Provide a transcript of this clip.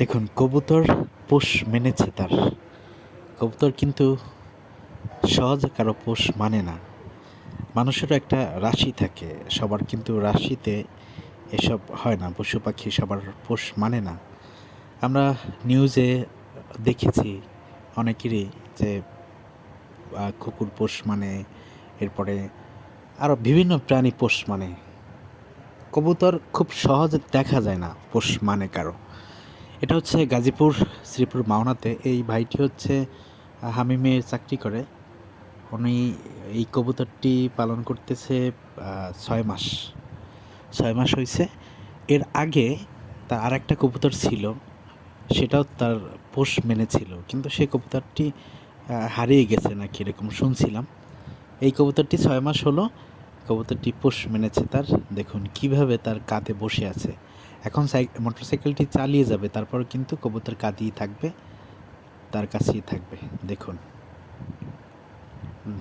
দেখুন, কবুতর পোষ মেনেছে তার। কবুতর কিন্তু সহজে কারও পোষ মানে না। মানুষেরও একটা রাশি থাকে, সবার কিন্তু রাশিতে এসব হয় না, পশু পাখি সবার পোষ মানে না। আমরা নিউজে দেখেছি অনেকেরই যে কুকুর পোষ মানে এরপরে আরও বিভিন্ন প্রাণী পোষ মানে। কবুতর খুব সহজে দেখা যায় না, পোষ মানে কারও। এটা হচ্ছে গাজীপুর শ্রীপুর মাওনাতে। এই ভাইটি হচ্ছে আহ, হামিমে চাকরি করে। উনি এই কবুতরটি পালন করতেছে ছয় মাস। ছয় মাস হয়েছে এর আগে তার আর একটা কবুতর ছিল সেটাও তার পোষ মেনেছিল। কিন্তু সেই কবুতরটি হারিয়ে গেছে নাকি এরকম শুনছিলাম। এই কবুতরটি ছয় মাস হলো কবুতরটি পোষ মেনেছে তার। দেখুন কীভাবে তার কাঁধে বসে আছে। এখন সাই, মোটরসাইকেলটি চালিয়ে যাবে তারপর কিন্তু কবুতর কাঁদিয়ে থাকবে, তার কাছেই থাকবে দেখুন হুম।